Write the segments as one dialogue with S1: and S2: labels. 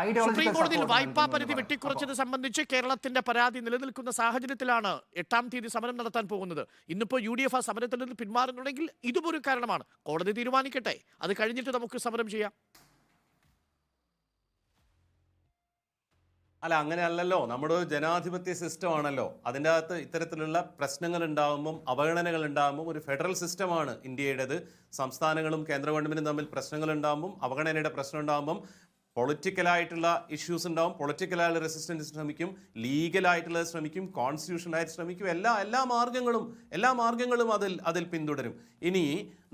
S1: ideological
S2: supreme കോടതിയിൽ
S1: support
S2: വായ്പാ പരിധി വെട്ടിക്കുറച്ചത് സംബന്ധിച്ച് കേരളത്തിന്റെ പരാതി നിലനിൽക്കുന്ന സാഹചര്യത്തിലാണ് എട്ടാം തീയതി സമരം നടത്താൻ പോകുന്നത്. ഇന്നിപ്പോ യു ഡി എഫ് ആ സമരത്തിൽ നിന്ന് പിന്മാറുന്നുണ്ടെങ്കിൽ ഇതും ഒരു കാരണമാണ്. കോടതി തീരുമാനിക്കട്ടെ. അത് കഴിഞ്ഞിട്ട് നമുക്ക് സമരം ചെയ്യാം.
S3: അല്ല അങ്ങനെ അല്ലല്ലോ നമ്മുടെ ഒരു ജനാധിപത്യ സിസ്റ്റം ആണല്ലോ. അതിന്റെ അകത്ത് ഇത്തരത്തിലുള്ള പ്രശ്നങ്ങൾ ഉണ്ടാകുമ്പം അവഗണനകൾ ഉണ്ടാകുമ്പം ഒരു ഫെഡറൽ സിസ്റ്റമാണ് ഇന്ത്യയുടേത്. സംസ്ഥാനങ്ങളും കേന്ദ്ര ഗവൺമെന്റും തമ്മിൽ പ്രശ്നങ്ങൾ ഉണ്ടാകുമ്പം അവഗണനയുടെ പ്രശ്നം ഉണ്ടാകുമ്പം പൊളിറ്റിക്കലായിട്ടുള്ള ഇഷ്യൂസ് ഉണ്ടാവും. പൊളിറ്റിക്കലായുള്ള റെസിസ്റ്റൻസ് ശ്രമിക്കും. ലീഗലായിട്ടുള്ളത് ശ്രമിക്കും. കോൺസ്റ്റിറ്റ്യൂഷനായിട്ട് ശ്രമിക്കും. എല്ലാ എല്ലാ മാർഗങ്ങളും എല്ലാ മാർഗങ്ങളും അതിൽ അതിൽ പിന്തുടരും. ഇനി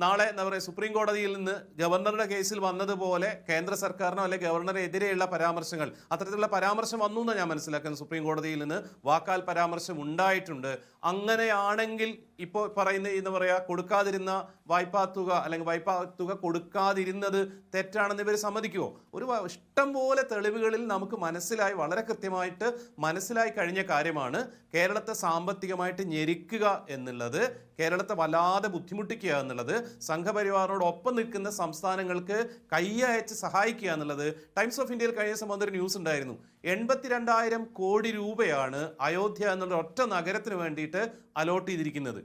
S3: നാളെ എന്താ പറയുക സുപ്രീം കോടതിയിൽ നിന്ന് ഗവർണറുടെ കേസിൽ വന്നതുപോലെ കേന്ദ്ര സർക്കാരിനോ അല്ലെങ്കിൽ ഗവർണറെതിരെയുള്ള പരാമർശങ്ങൾ അത്തരത്തിലുള്ള പരാമർശം വന്നു എന്ന് ഞാൻ മനസ്സിലാക്കുന്നത്. സുപ്രീം കോടതിയിൽ നിന്ന് വാക്കാൽ പരാമർശം ഉണ്ടായിട്ടുണ്ട്. അങ്ങനെയാണെങ്കിൽ ഇപ്പോൾ പറയുന്ന എന്താ പറയുക കൊടുക്കാതിരുന്ന വായ്പാ തുക അല്ലെങ്കിൽ വായ്പാ തുക കൊടുക്കാതിരുന്നത് തെറ്റാണെന്ന് ഇവർ സമ്മതിക്കുമോ ഒരു ഇഷ്ടം പോലെ തെളിവുകളിൽ നമുക്ക് മനസ്സിലായി വളരെ കൃത്യമായിട്ട് മനസ്സിലായി കഴിഞ്ഞ കാര്യമാണ് കേരളത്തെ സാമ്പത്തികമായിട്ട് ഞെരിക്കുക എന്നുള്ളത് കേരളത്തെ വല്ലാതെ ബുദ്ധിമുട്ടിക്കുക എന്നുള്ളത്. സംഘപരിവാറിനോടൊപ്പം നിൽക്കുന്ന സംസ്ഥാനങ്ങൾക്ക് കൈയയച്ച് സഹായിക്കുക എന്നുള്ളത് ടൈംസ് ഓഫ് ഇന്ത്യയിൽ കഴിഞ്ഞ സംബന്ധം ഒരു ന്യൂസ് ഉണ്ടായിരുന്നു. എൺപത്തിരണ്ടായിരം കോടി രൂപയാണ് അയോധ്യ എന്നുള്ള ഒറ്റ നഗരത്തിന് വേണ്ടിയിട്ട് അലോട്ട് ചെയ്തിരിക്കുന്നത്.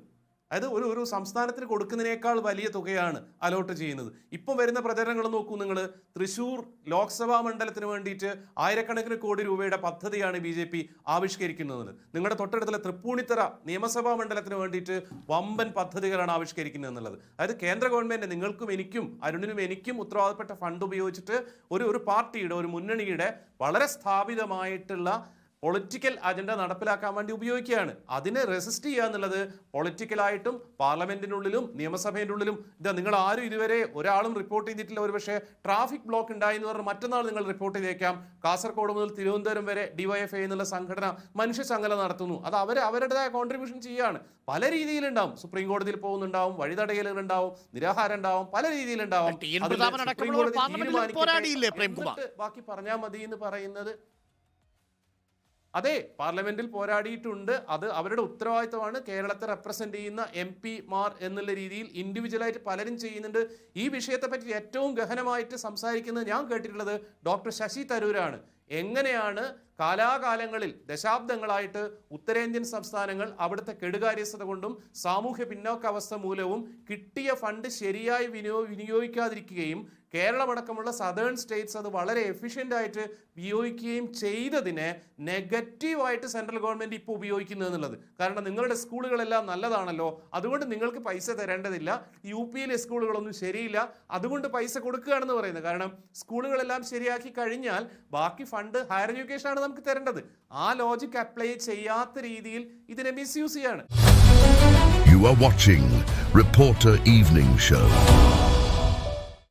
S3: അതായത് ഒരു ഒരു സംസ്ഥാനത്തിന് കൊടുക്കുന്നതിനേക്കാൾ വലിയ തുകയാണ് അലോട്ട് ചെയ്യുന്നത്. ഇപ്പം വരുന്ന പ്രചരണങ്ങൾ നോക്കൂ നിങ്ങൾ തൃശൂർ ലോക്സഭാ മണ്ഡലത്തിന് വേണ്ടിയിട്ട് ആയിരക്കണക്കിന് കോടി രൂപയുടെ പദ്ധതിയാണ് ബി ജെ പി ആവിഷ്കരിക്കുന്നത്. നിങ്ങളുടെ തൊട്ടടുത്തുള്ള തൃപ്പൂണിത്തറ നിയമസഭാ മണ്ഡലത്തിന് വേണ്ടിയിട്ട് വമ്പൻ പദ്ധതികളാണ് ആവിഷ്കരിക്കുന്നത് എന്നുള്ളത്. അതായത് കേന്ദ്ര ഗവൺമെന്റ് നിങ്ങൾക്കും എനിക്കും അരുണിനും എനിക്കും ഉത്തരവാദപ്പെട്ട ഫണ്ട് ഉപയോഗിച്ചിട്ട് ഒരു ഒരു പാർട്ടിയുടെ ഒരു മുന്നണിയുടെ വളരെ സ്ഥാപിതമായിട്ടുള്ള പൊളിറ്റിക്കൽ അജണ്ട നടപ്പിലാക്കാൻ വേണ്ടി ഉപയോഗിക്കുകയാണ്. അതിനെ റെസിസ്റ്റ് ചെയ്യുക എന്നുള്ളത് പൊളിറ്റിക്കലായിട്ടും പാർലമെന്റിനുള്ളിലും നിയമസഭയുടെ ഉള്ളിലും ഇതാ നിങ്ങൾ ആരും ഇതുവരെ ഒരാളും റിപ്പോർട്ട് ചെയ്തിട്ടില്ല. ഒരു പക്ഷേ ട്രാഫിക് ബ്ലോക്ക് ഉണ്ടായി എന്ന് പറഞ്ഞ് മറ്റന്നാൾ നിങ്ങൾ റിപ്പോർട്ട് ചെയ്തേക്കാം. കാസർഗോഡ് മുതൽ തിരുവനന്തപുരം വരെ ഡിവൈഎഫ്ഐ എന്നുള്ള സംഘടന മനുഷ്യ ചങ്ങല നടത്തുന്നു. അത് അവർ അവരുടേതായ കോൺട്രിബ്യൂഷൻ ചെയ്യുകയാണ്. പല രീതിയിലുണ്ടാവും. സുപ്രീം കോടതിയിൽ പോകുന്നുണ്ടാവും വഴിതടയലുകൾ ഉണ്ടാവും നിരാഹാരം ഉണ്ടാവും പല രീതിയിലുണ്ടാവും? ബാക്കി പറഞ്ഞാൽ മതി എന്ന് പറയുന്നത് അതെ പാർലമെന്റിൽ പോരാടിയിട്ടുണ്ട്. അത് അവരുടെ ഉത്തരവാദിത്തമാണ്. കേരളത്തെ റെപ്രസെന്റ് ചെയ്യുന്ന എം പിമാർ എന്നുള്ള രീതിയിൽ ഇൻഡിവിജ്വലായിട്ട് പലരും ചെയ്യുന്നുണ്ട്. ഈ വിഷയത്തെ പറ്റി ഏറ്റവും ഗഹനമായിട്ട് സംസാരിക്കുന്നത് ഞാൻ കേട്ടിട്ടുള്ളത് ഡോക്ടർ ശശി തരൂരാണ്. എങ്ങനെയാണ് കാലാകാലങ്ങളിൽ ദശാബ്ദങ്ങളായിട്ട് ഉത്തരേന്ത്യൻ സംസ്ഥാനങ്ങൾ അവിടുത്തെ കെടുകാര്യസ്ഥത കൊണ്ടും സാമൂഹ്യ പിന്നോക്കാവസ്ഥ മൂലവും കിട്ടിയ ഫണ്ട് ശരിയായി വിനിയോ വിനിയോഗിക്കാതിരിക്കുകയും കേരളമടക്കമുള്ള സദേൺ സ്റ്റേറ്റ്സ് അത് വളരെ എഫിഷ്യന്റ് ആയിട്ട് ഉപയോഗിക്കുകയും ചെയ്തതിനെ നെഗറ്റീവായിട്ട് സെൻട്രൽ ഗവൺമെന്റ് ഇപ്പോൾ ഉപയോഗിക്കുന്നത് എന്നുള്ളത്. കാരണം നിങ്ങളുടെ സ്കൂളുകളെല്ലാം നല്ലതാണല്ലോ. അതുകൊണ്ട് നിങ്ങൾക്ക് പൈസ തരേണ്ടതില്ല. യു പിയിലെ സ്കൂളുകളൊന്നും ശരിയില്ല. അതുകൊണ്ട് പൈസ കൊടുക്കുകയാണെന്ന് പറയുന്നത്. കാരണം സ്കൂളുകളെല്ലാം ശരിയാക്കി കഴിഞ്ഞാൽ ബാക്കി ഫണ്ട് ഹയർ എഡ്യൂക്കേഷൻ ആണ് നമുക്ക് തരേണ്ടത് ആ ലോജിക് അപ്ലൈ ചെയ്യാത്ത രീതിയിൽ ഇതിനെ മിസ്യൂസ് ചെയ്യാണ്
S4: you are watching Reporter evening Show.